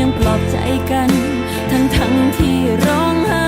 ยังปลอบใจกัน ทั้งทั้งที่ร้องไห้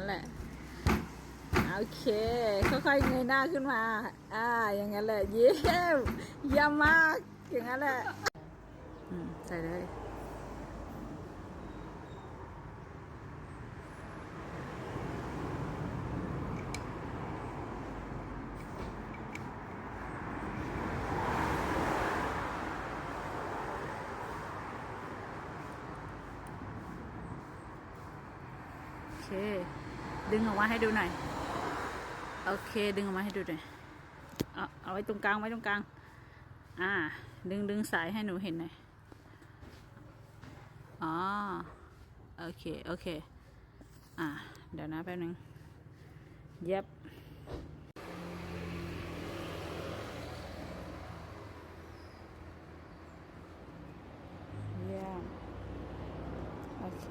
นั้นแหละ โอเค ค่อยๆเงยหน้าขึ้นมา อ่า อย่างนั้นแหละ เยี่ยมเยี่ยมมาก อย่างนั้นแหละอืมใส่เลยโอเค ดึงออกมาให้ดูหน่อย โอเค ดึงออกมาให้ดูหน่อย เอาเอาไว้ตรงกลางไว้ตรงกลาง อ่า ดึงดึงสายให้หนูเห็นหน่อย อ๋อ โอเค โอเค อ่า เดี๋ยวนะแป๊บนึง เย็บเยี่ยมโอเค